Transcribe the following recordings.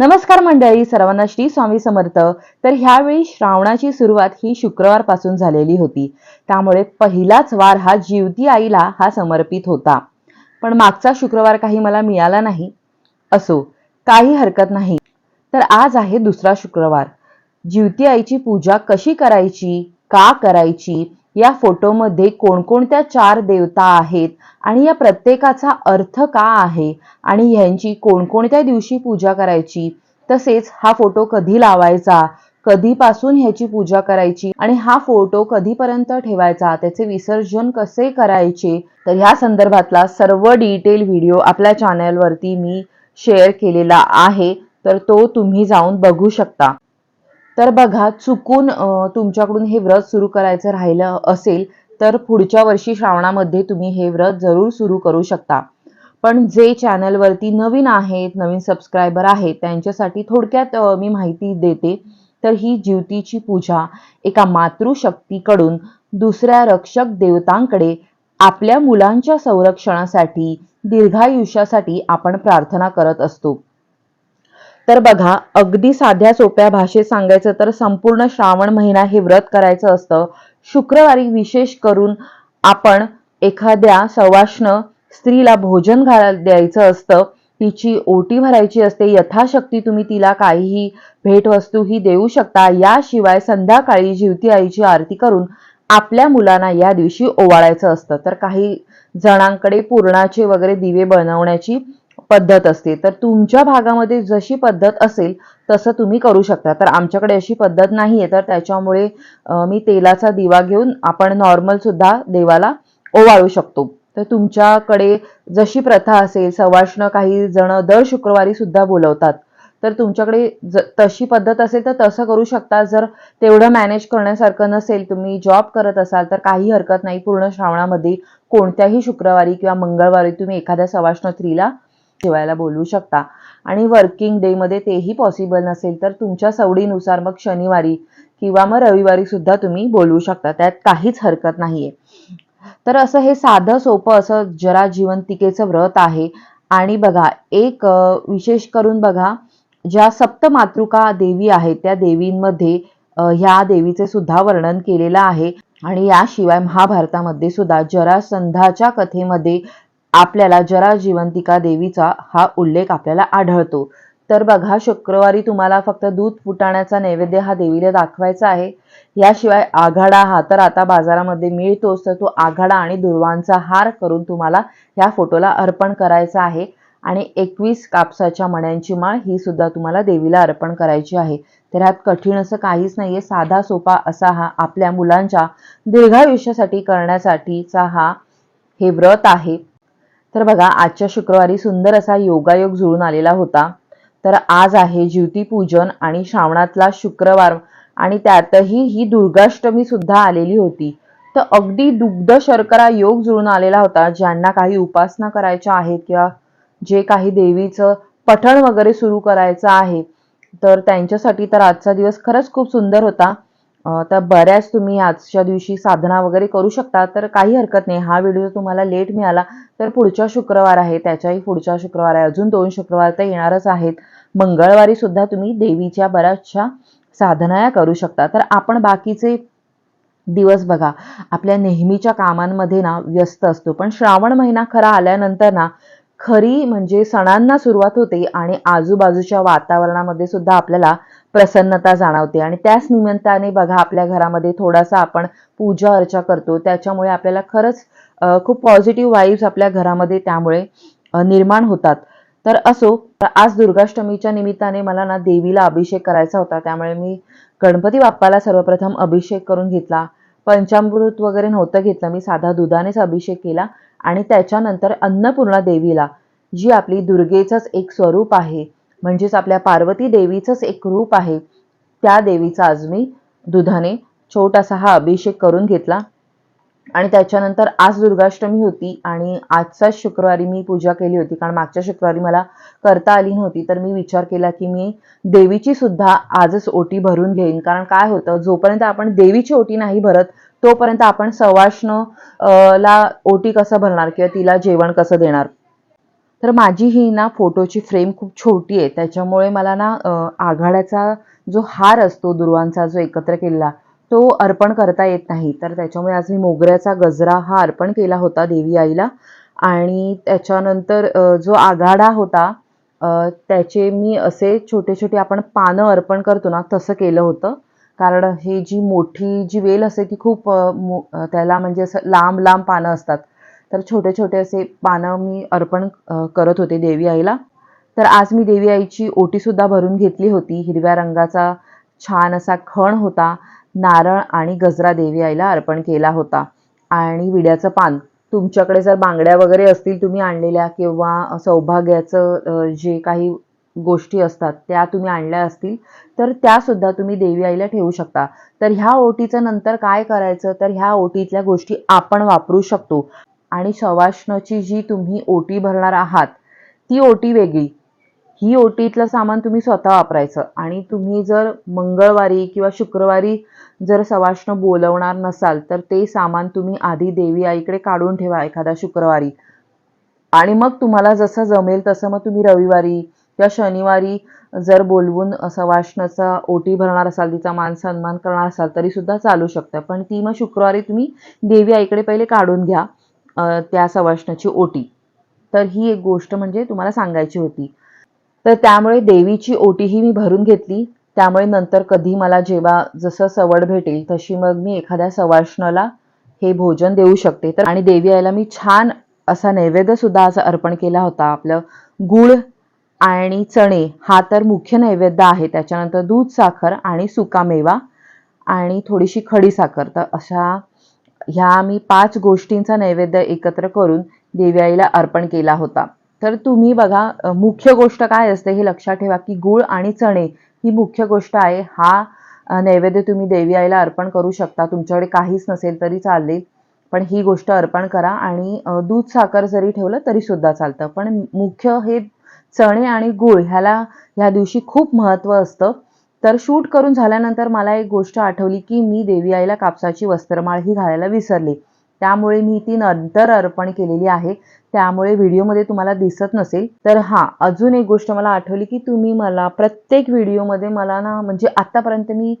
नमस्कार मंडळी सर्वांना श्री स्वामी समर्थ. तर ह्यावेळी श्रावणाची सुरुवात ही शुक्रवारपासून झालेली होती. त्यामुळे पहिलाच वार हा जीवती आईला हा समर्पित होता. पण मागचा शुक्रवार काही मला मिळाला नाही असो काही हरकत नाही. तर आज आहे दुसरा शुक्रवार. जीवती आईची पूजा कशी करायची का करायची या फोटोमध्ये कोणकोणत्या चार देवता आहेत आणि या प्रत्येकाचा अर्थ का आहे आणि ह्यांची कोणकोणत्या दिवशी पूजा करायची तसेच हा फोटो कधी लावायचा कधीपासून ह्याची पूजा करायची आणि हा फोटो कधीपर्यंत ठेवायचा त्याचे विसर्जन कसे करायचे तर ह्या संदर्भातला सर्व डिटेल व्हिडिओ आपल्या चॅनलवरती मी शेअर केलेला आहे तर तो तुम्ही जाऊन बघू शकता. तर बघा चुकून तुमच्याकडून हे व्रत सुरू करायचं राहिलं असेल तर पुढच्या वर्षी श्रावणामध्ये तुम्ही हे व्रत जरूर सुरू करू शकता. पण जे चॅनलवरती नवीन आहेत नवीन सबस्क्रायबर आहेत त्यांच्यासाठी थोडक्यात मी माहिती देते. तर ही ज्युतीची पूजा एका मातृशक्तीकडून दुसऱ्या रक्षक देवतांकडे आपल्या मुलांच्या संरक्षणासाठी दीर्घायुष्यासाठी आपण प्रार्थना करत असतो. तर बघा अगदी साध्या सोप्या भाषेत सांगायचं तर संपूर्ण श्रावण महिना हे व्रत करायचं असतं. शुक्रवारी विशेष करून आपण एखाद्या सवाष्ण स्त्रीला भोजन घाल द्यायचं असतं. तिची ओटी भरायची असते. यथाशक्ती तुम्ही तिला काहीही भेटवस्तू ही देऊ शकता. याशिवाय संध्याकाळी जीवती आईची आरती करून आपल्या मुलांना या दिवशी ओवाळायचं असतं. तर काही जणांकडे पूर्णाचे वगैरे दिवे बनवण्याची पद्धत असते. तर तुमच्या भागामध्ये जशी पद्धत असेल तसं तुम्ही करू शकता. तर आमच्याकडे अशी पद्धत नाही आहे तर त्याच्यामुळे मी तेलाचा दिवा घेऊन आपण नॉर्मलसुद्धा देवाला ओवाळू शकतो. तर तुमच्याकडे जशी प्रथा असेल सवाष्ण काही जण दर शुक्रवारी सुद्धा बोलवतात. तर तुमच्याकडे ज तशी पद्धत असेल तर तसं करू शकता. जर तेवढं मॅनेज करण्यासारखं नसेल तुम्ही जॉब करत असाल तर काही हरकत नाही. पूर्ण श्रावणामध्ये कोणत्याही शुक्रवारी किंवा मंगळवारी तुम्ही एखाद्या सवाष्ण स्त्रीला ठेवायला बोलू शकता. आणि वर्किंग डे मध्ये तेही पॉसिबल नसेल तर तुमच्या सवडीनुसार मग शनिवारी किंवा मग रविवारी सुद्धा तुम्ही बोलवू शकता. त्यात काहीच हरकत नाहीये. तर असं हे साधं सोपं असं जरा जीवंतिकेचं व्रत आहे. आणि बघा एक विशेष करून बघा ज्या सप्तमातृका देवी आहेत त्या देवींमध्ये ह्या देवीचे सुद्धा वर्णन केलेलं आहे. आणि याशिवाय महाभारतामध्ये सुद्धा जरासंधाच्या कथेमध्ये आपल्याला जरा जिवंतिका देवीचा हा उल्लेख आपल्याला आढळतो. तर बघा शुक्रवारी तुम्हाला फक्त दूध फुटाण्याचा नैवेद्य हा देवीला दाखवायचा आहे. याशिवाय आघाडा हा तर आता बाजारामध्ये मिळतोच. तर तो आघाडा आणि दुर्वांचा हार करून तुम्हाला ह्या फोटोला अर्पण करायचा आहे. आणि एकवीस कापसाच्या मण्यांची माळ ही सुद्धा तुम्हाला देवीला अर्पण करायची आहे. तर ह्यात कठीण असं काहीच नाहीये. साधा सोपा असा हा आपल्या मुलांच्या दीर्घायुष्यासाठी करण्यासाठीचा हा हे व्रत आहे. तर बघा आजच्या शुक्रवारी सुंदर असा योगायोग जुळून आलेला होता. तर आज आहे ज्योतिपूजन आणि श्रावणातला शुक्रवार आणि त्यातही ही दुर्गाष्टमी सुद्धा आलेली होती. तर अगदी दुग्ध शर्करा योग जुळून आलेला होता. ज्यांना काही उपासना करायच्या आहेत किंवा जे काही देवीचं पठण वगैरे सुरू करायचं आहे तर त्यांच्यासाठी तर आजचा दिवस खरंच खूप सुंदर होता. तर बऱ्याच तुम्ही आजच्या दिवशी साधना वगैरे करू शकता तर काही हरकत नाही. हा व्हिडिओ तुम्हाला लेट मिळाला तर पुढच्या शुक्रवार आहे त्याच्याही पुढच्या शुक्रवार आहे. अजून दोन शुक्रवार तर येणारच आहेत. मंगळवारी सुद्धा तुम्ही देवीच्या बऱ्याचशा साधना या करू शकता. तर आपण बाकीचे दिवस बघा आपल्या नेहमीच्या कामांमध्ये ना व्यस्त असतो. पण श्रावण महिना खरा आल्यानंतर ना खरी म्हणजे सणांना सुरुवात होते आणि आजूबाजूच्या वातावरणामध्ये सुद्धा आपल्याला प्रसन्नता जाणवते. आणि त्याच निमित्ताने बघा आपल्या घरामध्ये थोडासा आपण पूजा अर्चा करतो. त्याच्यामुळे आपल्याला खरंच खूप पॉझिटिव्ह वाईब्स आपल्या घरामध्ये त्यामुळे निर्माण होतात. तर असो तर आज दुर्गाष्टमीच्या निमित्ताने मला ना देवीला अभिषेक करायचा होता. त्यामुळे मी गणपती बाप्पाला सर्वप्रथम अभिषेक करून घेतला. पंचामृत वगैरे नव्हतं घेतलं. मी साधा दुधानेच अभिषेक केला. आणि त्याच्यानंतर अन्नपूर्णा देवीला जी आपली दुर्गेचंच एक स्वरूप आहे. म्हणजेच आपल्या पार्वती देवीचंच एक रूप आहे. त्या देवीचा आज मी दुधाने छोटासा हा अभिषेक करून घेतला. आणि त्याच्यानंतर आज दुर्गाष्टमी होती आणि आजचाच शुक्रवारी मी पूजा केली होती. कारण मागच्या शुक्रवारी मला करता आली नव्हती. तर मी विचार केला की मी देवीची सुद्धा आजच ओटी भरून घेईन. कारण काय होतं जोपर्यंत आपण देवीची ओटी नाही भरत तोपर्यंत आपण सवाष्ण ला ओटी कसं भरणार? किंवा तिला जेवण कसं देणार? तर माझी ही ना फोटोची फ्रेम खूप छोटी आहे. त्याच्यामुळे मला ना आघाड्याचा जो हार असतो दुर्वांचा जो एकत्र केलेला तो अर्पण करता येत नाही. तर त्याच्यामुळे आज मी मोगऱ्याचा गजरा हा अर्पण केला होता देवी आईला. आणि त्याच्यानंतर जो आघाडा होता त्याचे मी असे छोटे छोटे आपण पानं अर्पण करतो ना तसं केलं होतं. कारण ही जी मोठी जी वेल असते ती खूप मो- त्याला म्हणजे असं लांब लांब पानं असतात. तर छोटे छोटे असे पानं मी अर्पण करत होते देवी आईला. तर आज मी देवी आईची ओटी सुद्धा भरून घेतली होती. हिरव्या रंगाचा छान असा खण होता. नारळ आणि गजरा देवी आईला अर्पण केला होता. आणि विड्याचं पान. तुमच्याकडे जर बांगड्या वगैरे असतील तुम्ही आणलेल्या किंवा सौभाग्याचं जे काही गोष्टी असतात त्या तुम्ही आणल्या असतील तर त्या सुद्धा तुम्ही देवी आईला ठेवू शकता. तर ह्या ओटीचं नंतर काय करायचं? तर ह्या ओटीतल्या गोष्टी आपण वापरू शकतो. आणि शवासनाची जी तुम्ही ओटी भरणार आहात ती ओटी वेगळी. ही ओटीतलं सामान तुम्ही स्वतः वापरायचं. आणि तुम्ही जर मंगळवारी किंवा शुक्रवारी जर सवाष्ण बोलवणार नसाल तर ते सामान तुम्ही आधी देवी आईकडे काढून ठेवा एखाद्या शुक्रवारी. आणि मग तुम्हाला जसं जमेल तसं मग तुम्ही रविवारी किंवा शनिवारी जर बोलवून सवाष्णाचा ओटी भरणार असाल तिचा मान सन्मान करणार असाल तरी सुद्धा चालू शकतं. पण ती मग शुक्रवारी तुम्ही देवी आईकडे पहिले काढून घ्या. त्या सवाष्णाची ओटी. तर ही एक गोष्ट म्हणजे तुम्हाला सांगायची होती. तर त्यामुळे देवीची ओटीही मी भरून घेतली. त्यामुळे नंतर कधी मला जेव्हा जसं सवड भेटेल तशी मग मी एखाद्या सवाष्णाला हे भोजन देऊ शकते. तर आणि देवी आईला मी छान असा नैवेद्य सुद्धा असं अर्पण केला होता. आपलं गुळ आणि चणे हा तर मुख्य नैवेद्य आहे. त्याच्यानंतर दूध साखर आणि सुकामेवा आणि थोडीशी खडी साखर. तर अशा ह्या मी पाच गोष्टींचा नैवेद्य एकत्र करून देवी आईला अर्पण केला होता. तर तुम्ही बघा मुख्य गोष्ट काय असते हे लक्षात ठेवा की गुळ आणि चणे ही मुख्य गोष्ट आहे. हा नैवेद्य तुम्ही देवी आईला अर्पण करू शकता. तुमच्याकडे काहीच नसेल तरी चालेल पण ही गोष्ट अर्पण करा आणि दूध साखर जरी ठेवलं तरी सुद्धा चालतं. पण मुख्य हे चणे आणि गुळ ह्याला ह्या दिवशी खूप महत्त्व असतं. तर शूट करून झाल्यानंतर मला एक गोष्ट आठवली की मी देवी आईला कापसाची वस्त्रमाळ ही घालायला विसरले. त्यामुळे मी ती नंतर अर्पण केलेली आहे. त्यामुळे व्हिडिओमध्ये तुम्हाला दिसत नसेल. तर हां अजून एक गोष्ट मला आठवली की तुम्ही मला प्रत्येक व्हिडिओमध्ये मला ना म्हणजे आत्तापर्यंत मी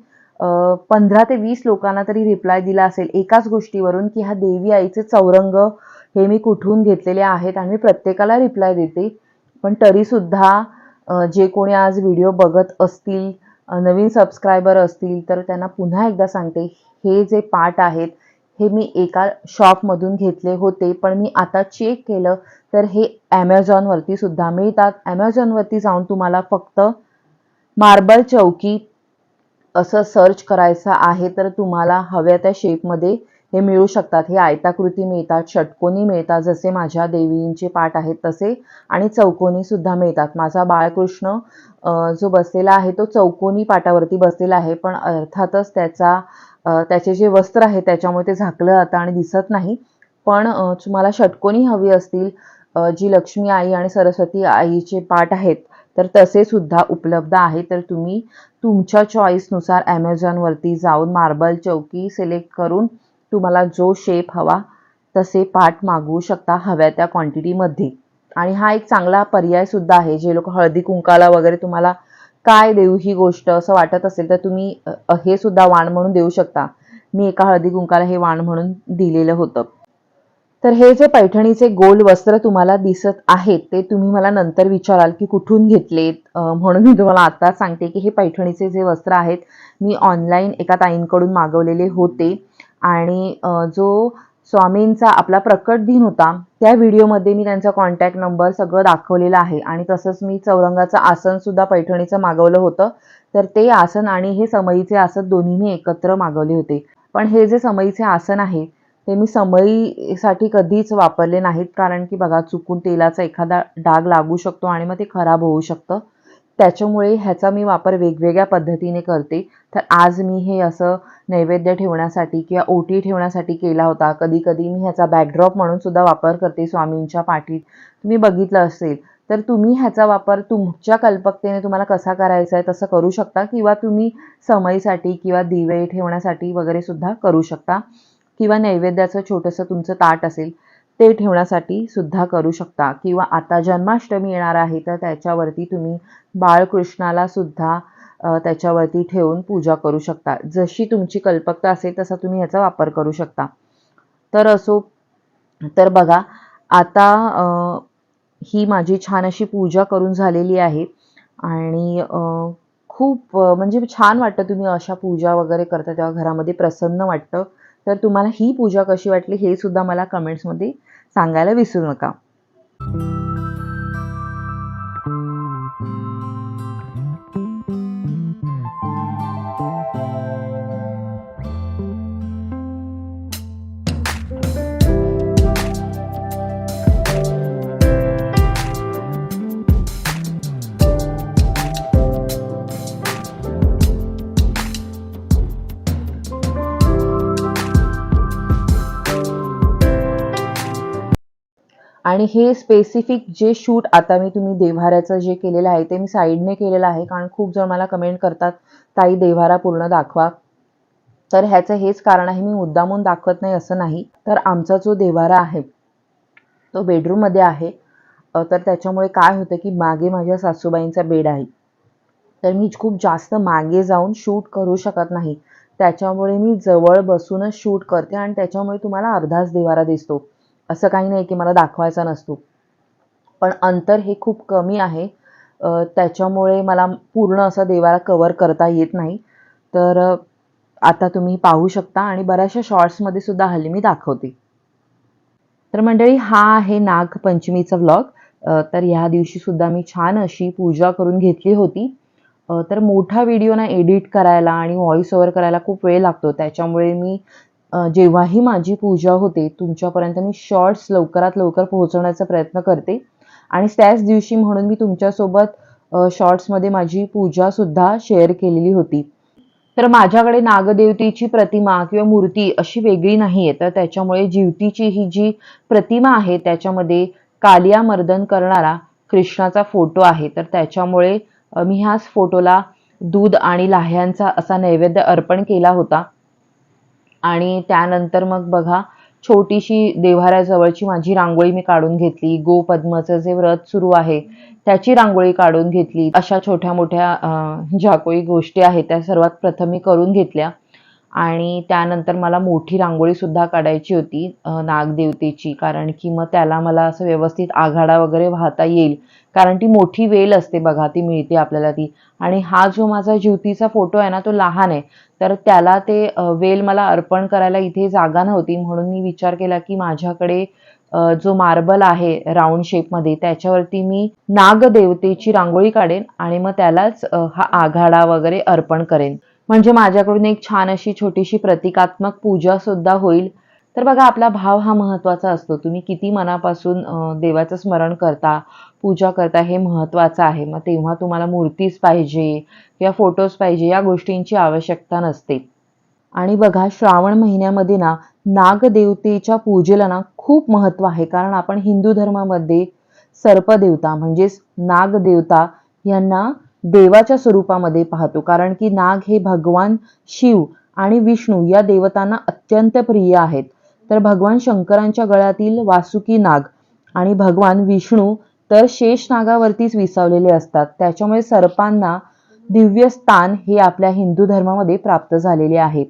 पंधरा ते वीस लोकांना तरी रिप्लाय दिला असेल एकाच गोष्टीवरून की हा देवी आईचे चौरंग हे मी कुठून घेतलेले आहेत आणि मी प्रत्येकाला रिप्लाय देते. पण तरीसुद्धा जे कोणी आज व्हिडिओ बघत असतील नवीन सबस्क्रायबर असतील तर त्यांना पुन्हा एकदा सांगते हे जे पार्ट आहेत हे मी एका शॉपमधून घेतले होते पण मी आता चेक केलं तर हे ॲमेझॉनवरती सुद्धा मिळतात. ॲमेझॉनवरती जाऊन तुम्हाला फक्त मार्बल चौकी असं सर्च करायचं आहे तर तुम्हाला हव्या त्या शेपमध्ये हे मिळू शकतात. हे आयताकृती मिळतात षटकोनी मिळतात जसे माझ्या देवींचे पाठ आहेत तसे आणि चौकोनी सुद्धा मिळतात. माझा बाळकृष्ण जो बसलेला आहे तो चौकोनी पाटावरती बसलेला आहे पण अर्थातच त्याचा त्याचे जे वस्त्र आहे त्याच्यामुळे ते झाकलं जातं आणि दिसत नाही. पण तुम्हाला षटकोनी हवी असतील जी लक्ष्मी आई आणि सरस्वती आईचे पाठ आहेत तर तसे सुद्धा उपलब्ध आहे. तर तुम्ही तुमच्या चॉईसनुसार ॲमेझॉनवरती जाऊन मार्बल चौकी सिलेक्ट करून तुम्हाला जो शेप हवा तसे पाठ मागवू शकता हव्या त्या क्वांटिटीमध्ये आणि हा एक चांगला पर्याय सुद्धा आहे जे लोक हळदी कुंकाला वगैरे तुम्हाला काय देऊ ही गोष्ट असं वाटत असेल तर तुम्ही हे सुद्धा वाण म्हणून देऊ शकता. मी एका हळदी कुंकाला हे वाण म्हणून दिलेलं होतं. तर हे जे पैठणीचे गोल वस्त्र तुम्हाला दिसत आहेत ते तुम्ही मला नंतर विचाराल की कुठून घेतलेत? म्हणून मी तुम्हाला आता सांगते की हे पैठणीचे जे वस्त्र आहेत मी ऑनलाईन एका ताईंकडून मागवलेले होते. आणि जो स्वामींचा आपला प्रकट दिन होता त्या व्हिडिओमध्ये मी त्यांचा कॉन्टॅक्ट नंबर सगळं दाखवलेलं आहे. आणि तसंच मी चौरंगाचं आसन सुद्धा पैठणीचं मागवलं होतं. तर ते आसन आणि हे समईचे आसन दोन्ही मी एकत्र मागवले होते. पण हे जे समईचे आसन आहे ते मी समईसाठी कधीच वापरले नाहीत. कारण की बघा चुकून तेलाचा एखादा डाग लागू शकतो आणि मग ते खराब होऊ शकतं. त्याच्यामुळे ह्याचा मी वापर वेगवेगळ्या पद्धतीने करते. तर आज मी हे असं नैवेद्य ठेवण्यासाठी किंवा ओटी ठेवण्यासाठी केला होता. कधी कधी मी ह्याचा बॅकड्रॉप म्हणून सुद्धा वापर करते स्वामींच्या पाठीत. तुम्ही बघितलं असेल तर तुम्ही ह्याचा वापर तुमच्या कल्पकतेने तुम्हाला कसा करायचा आहे तसं करू शकता किंवा तुम्ही समईसाठी किंवा दिवे ठेवण्यासाठी वगैरे सुद्धा करू शकता. किंवा नैवेद्याचं छोटंसं तुमचं ताट असेल ते ठेवण्यासाठी सुद्धा करू शकता. किंवा आता जन्माष्टमी येणार आहे तर त्याच्यावरती तुम्ही बाळकृष्णाला सुद्धा त्याच्यावरती ठेवून पूजा करू शकता. जशी तुमची कल्पकता असेल तसा तुम्ही याचा वापर करू शकता. तर असो तर बघा आता ही माझी छान अशी पूजा करून झालेली आहे. आणि खूप म्हणजे छान वाटतं तुम्ही अशा पूजा वगैरे करता तेव्हा घरामध्ये प्रसन्न वाटतं. तर तुम्हाला ही पूजा कशी वाटली हे सुद्धा मला कमेंट्समध्ये सांगायला विसरू नका. आणि हे स्पेसिफिक जे शूट आता मी तुम्ही देव्हाऱ्याचं जे केलेलं आहे ते मी साईडने केलेलं आहे कारण खूप जण मला कमेंट करतात ताई देव्हारा पूर्ण दाखवा. तर ह्याचं हेच कारण आहे मी मुद्दामून दाखवत नाही असं नाही. तर आमचा जो देवारा आहे तो बेडरूममध्ये आहे. तर त्याच्यामुळे काय होतं की मागे माझ्या सासूबाईंचा बेड आहे. तर मी खूप जास्त मागे जाऊन शूट करू शकत नाही. त्याच्यामुळे मी जवळ बसूनच शूट करते आणि त्याच्यामुळे तुम्हाला अर्धाच देवारा दिसतो. असं काही नाही की मला दाखवायचा नसतो. पण अंतर हे खूप कमी आहे. त्याच्यामुळे मला पूर्ण असं देवाला कवर करता येत नाही. तर आता तुम्ही पाहू शकता आणि बऱ्याचशा शॉर्ट्समध्ये सुद्धा हल्ली मी दाखवते. तर मंडळी हा आहे नागपंचमीचा व्लॉग तर ह्या दिवशी सुद्धा मी छान अशी पूजा करून घेतली होती. तर मोठा व्हिडिओ ना एडिट करायला आणि व्हॉइस ओव्हर करायला खूप वेळ लागतो. त्याच्यामुळे मी जेव्हाही माझी पूजा होते तुमच्यापर्यंत मी शॉर्ट्स लवकरात लवकर पोहोचवण्याचा प्रयत्न करते. आणि त्याच दिवशी म्हणून मी तुमच्यासोबत शॉर्ट्समध्ये माझी पूजासुद्धा शेअर केलेली होती. तर माझ्याकडे नागदेवतेची प्रतिमा किंवा मूर्ती अशी वेगळी नाही आहे तर त्याच्यामुळे जीवतीची ही जी प्रतिमा आहे त्याच्यामध्ये कालिया मर्दन करणारा कृष्णाचा फोटो आहे. तर त्याच्यामुळे मी ह्याच फोटोला दूध आणि लाह्यांचा असा नैवेद्य अर्पण केला होता. आणि त्यानंतर मग बघा छोटीशी देव्हाऱ्याजवळची माझी रांगोळी मी काढून घेतली. गोपद्माचं जे व्रत सुरू आहे त्याची रांगोळी काढून घेतली. अशा छोट्या मोठ्या ज्या काही गोष्टी आहेत त्या सर्वात प्रथम मी करून घेतल्या. आणि त्यानंतर मला मोठी रांगोळीसुद्धा काढायची होती नागदेवतेची. कारण की मग त्याला मला असं व्यवस्थित आघाडा वगैरे वाहता येईल. कारण ती मोठी वेल असते बघा ती मिळते आपल्याला ती. आणि हा जो माझा ज्योतीचा फोटो आहे ना तो लहान आहे. तर त्याला ते वेल मला अर्पण करायला इथे जागा नव्हती. म्हणून मी विचार केला की माझ्याकडे जो मार्बल आहे राऊंड शेपमध्ये त्याच्यावरती मी नागदेवतेची रांगोळी काढेन आणि मग त्यालाच हा आघाडा वगैरे अर्पण करेन. म्हणजे माझ्याकडून एक छान अशी छोटीशी प्रतिकात्मक पूजा सुद्धा होईल. तर बघा आपला भाव हा महत्त्वाचा असतो. तुम्ही किती मनापासून देवाचं स्मरण करता पूजा करता हे महत्त्वाचं आहे. मग तेव्हा तुम्हाला मूर्तीच पाहिजे किंवा फोटोज पाहिजे या गोष्टींची आवश्यकता नसते. आणि बघा श्रावण महिन्यामध्ये ना नागदेवतेच्या पूजेला ना खूप महत्त्व आहे. कारण आपण हिंदू धर्मामध्ये सर्पदेवता म्हणजेच नागदेवता यांना देवाच्या स्वरूपामध्ये पाहतो. कारण की नाग हे भगवान शिव आणि विष्णू या देवतांना अत्यंत प्रिय आहेत. तर भगवान शंकरांच्या गळ्यातील वासुकी नाग आणि भगवान विष्णू तर शेष नागावरतीच विसावलेले असतात. त्याच्यामुळे सर्पांना दिव्य स्थान हे आपल्या हिंदू धर्मामध्ये प्राप्त झालेले आहे.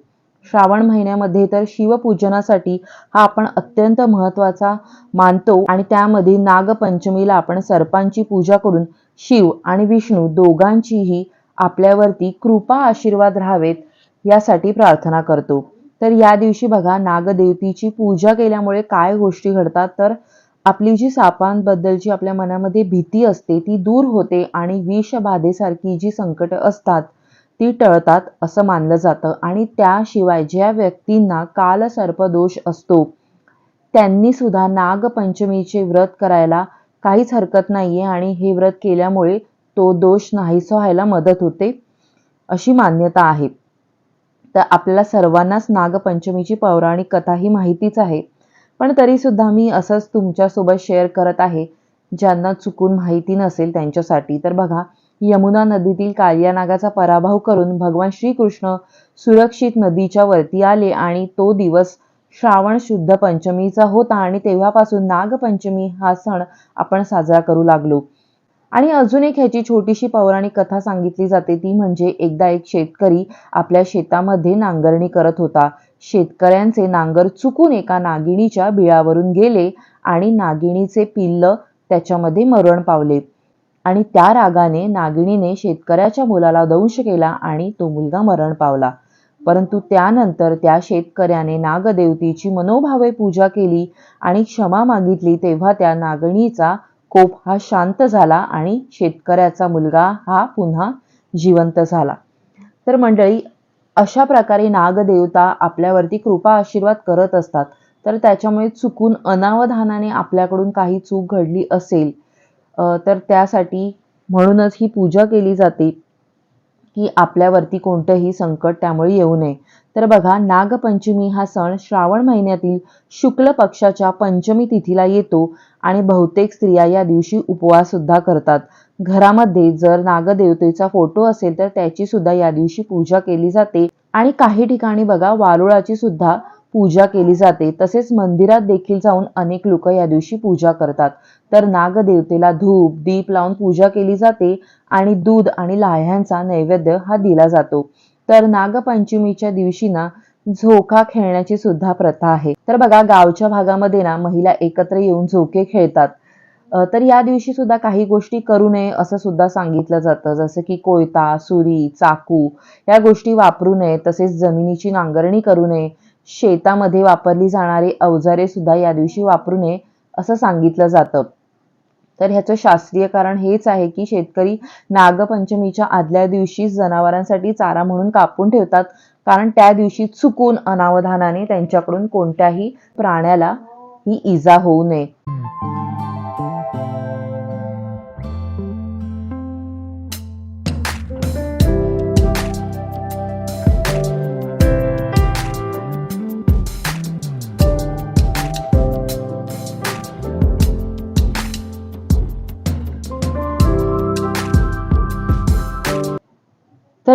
श्रावण महिन्यामध्ये तर शिवपूजनासाठी हा आपण अत्यंत महत्त्वाचा मानतो आणि त्यामध्ये नागपंचमीला आपण सर्पांची पूजा करून शिव आणि विष्णू दोघांचीही आपल्यावरती कृपा आशीर्वाद राहावेत यासाठी प्रार्थना करतो. तर या दिवशी बघा नागदेवतीची पूजा केल्यामुळे काय गोष्टी घडतात? तर आपली जी सापांबद्दलची आपल्या मनामध्ये भीती असते ती दूर होते आणि विषबाधेसारखी जी संकट असतात ती टळतात असं मानलं जातं. आणि त्याशिवाय ज्या व्यक्तींना कालसर्पदोष असतो त्यांनी सुद्धा नागपंचमीचे व्रत करायला काहीच हरकत नाही आहे आणि हे व्रत केल्यामुळे तो दोष नाहीसा व्हायला मदत होते अशी मान्यता आहे. तर आपल्याला सर्वांनाच नागपंचमीची पौराणिक कथा ही माहितीच आहे. पण तरी सुद्धा मी असंच तुमच्यासोबत शेअर करत आहे. ज्यांना चुकून माहिती नसेल त्यांच्यासाठी तर बघा यमुना नदीतील कालिया नागाचा पराभव करून भगवान श्रीकृष्ण सुरक्षित नदीच्या वरती आले आणि तो दिवस श्रावण शुद्ध पंचमीचा होता आणि तेव्हापासून नागपंचमी हा सण आपण साजरा करू लागलो. आणि अजून एक ह्याची छोटीशी पौराणिक कथा सांगितली जाते ती म्हणजे एकदा एक शेतकरी आपल्या शेतामध्ये नांगरणी करत होता. शेतकऱ्यांचे नांगर चुकून एका नागिणीच्या बिळावरून गेले आणि नागिणीचे पिल्ल त्याच्यामध्ये मरण पावले. आणि त्या रागाने नागिणीने शेतकऱ्याच्या मुलाला दंश केला आणि तो मुलगा मरण पावला. परंतु त्यानंतर त्या शेतकऱ्याने नागदेवतेची मनोभावे पूजा केली आणि क्षमा मागितली तेव्हा त्या नागणीचा कोप हा शांत झाला आणि शेतकऱ्याचा मुलगा हा पुन्हा जिवंत झाला. तर मंडळी अशा प्रकारे नागदेवता आपल्यावरती कृपा आशीर्वाद करत असतात. तर त्याच्यामुळे चुकून अनावधानाने आपल्याकडून काही चूक घडली असेल तर त्यासाठी म्हणूनच ही पूजा केली जाते. की आपल्यावरती कोणतंही संकट त्यामुळे येऊ नये. तर बघा नागपंचमी हा सण श्रावण महिन्यातील शुक्ल पक्षाच्या पंचमी तिथीला येतो आणि बहुतेक स्त्रिया या दिवशी उपवास सुद्धा करतात. घरामध्ये जर नागदेवतेचा फोटो असेल तर त्याची सुद्धा या दिवशी पूजा केली जाते. आणि काही ठिकाणी बघा वारुळाची सुद्धा पूजा केली जाते. तसेच मंदिरात देखील जाऊन अनेक लोक या दिवशी पूजा करतात. तर नागदेवतेला धूप दीप लावून पूजा केली जाते आणि दूध आणि लाह्यांचा नैवेद्य हा दिला जातो. तर नागपंचमीच्या दिवशी ना झोका खेळण्याची सुद्धा प्रथा आहे. तर बघा गावच्या भागामध्ये ना महिला एकत्र येऊन झोके खेळतात. तर या दिवशी सुद्धा काही गोष्टी करू नये असं सुद्धा सांगितलं जातं. जसं की कोयता सुरी चाकू या गोष्टी वापरू नये. तसेच जमिनीची नांगरणी करू नये. शेतामध्ये वापरली जाणारी अवजारे सुद्धा या दिवशी वापरू नये असं सांगितलं जातं. तर ह्याचं शास्त्रीय कारण हेच आहे की शेतकरी नागपंचमीच्या आदल्या दिवशी जनावरांसाठी चारा म्हणून कापून ठेवतात. कारण त्या दिवशी चुकून अनावधानाने त्यांच्याकडून कोणत्याही प्राण्याला ही इजा होऊ नये.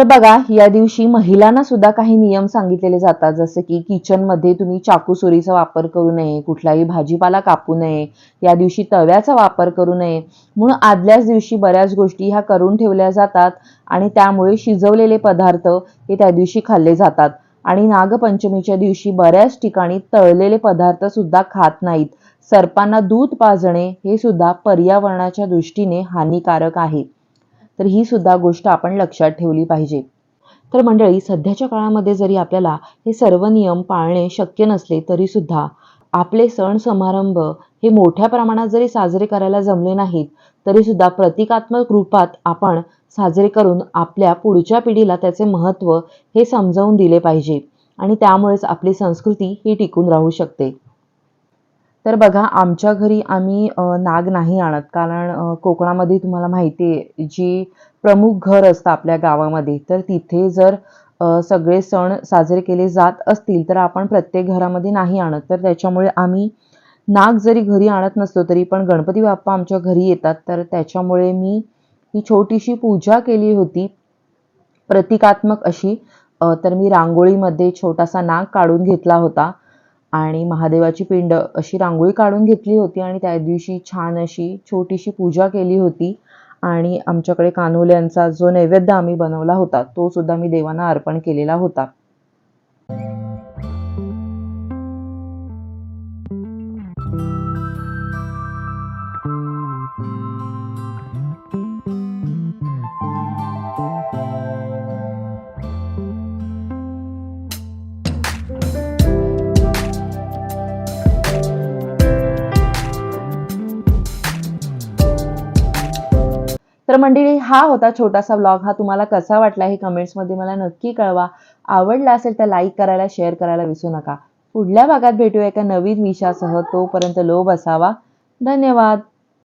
बघा या दिवशी महिलांना सुद्धा काही नियम सांगितलेले जातात. जसं की किचनमध्ये तुम्ही चाकू सुरीचा वापर करू नये कुठलाही भाजीपाला कापू नये या दिवशी तव्याचा वापर करू नये. म्हणून आदल्याच दिवशी बऱ्याच गोष्टी ह्या करून ठेवल्या जातात आणि त्यामुळे शिजवलेले पदार्थ हे त्या दिवशी खाल्ले जातात. आणि नागपंचमीच्या दिवशी बऱ्याच ठिकाणी तळलेले पदार्थ सुद्धा खात नाहीत. सर्पांना दूध पाजणे हे सुद्धा पर्यावरणाच्या दृष्टीने हानिकारक आहे. तर ही सुद्धा गोष्ट आपण लक्षात ठेवली पाहिजे. तर मंडळी सध्याच्या काळामध्ये जरी आपल्याला हे सर्व नियम पाळणे शक्य नसले तरी सुद्धा आपले सण समारंभ हे मोठ्या प्रमाणात जरी साजरे करायला जमले नाहीत तरी सुद्धा प्रतिकात्मक रूपात आपण साजरे करून आपल्या पुढच्या पिढीला त्याचे महत्त्व हे समजावून दिले पाहिजे आणि त्यामुळेच आपली संस्कृती ही टिकून राहू शकते. तर बघा आमच्या घरी आम्ही नाग नाही आणत. कारण कोकणामध्ये तुम्हाला माहिती आहे जी प्रमुख घर असतं आपल्या गावामध्ये तर तिथे जर सगळे सण साजरे केले जात असतील तर आपण प्रत्येक घरामध्ये नाही आणत. तर त्याच्यामुळे आम्ही नाग जरी घरी आणत नसलो तरी पण गणपती बाप्पा आमच्या घरी येतात. तर त्याच्यामुळे मी ही छोटीशी पूजा केली होती प्रतिकात्मक अशी. तर मी रांगोळीमध्ये छोटासा नाग काढून घेतला होता. आणि महादेवाची पिंड अशी रांगोळी काढून घेतली होती आणि त्या दिवशी छान अशी छोटीशी पूजा केली होती. आणि आमच्याकडे कान्होल्यांचा जो नैवेद्य आम्ही बनवला होता तो सुद्धा मी देवांना अर्पण केलेला होता. तर मंडळी हा होता छोटासा ब्लॉग हा तुम्हाला कसा वाटला हे कमेंट्समध्ये मला नक्की कळवा. आवडला असेल तर लाईक करायला शेअर करायला विसरू नका. पुढल्या भागात भेटूया एका नवीन विषयासह. तोपर्यंत लोभ असावा. धन्यवाद.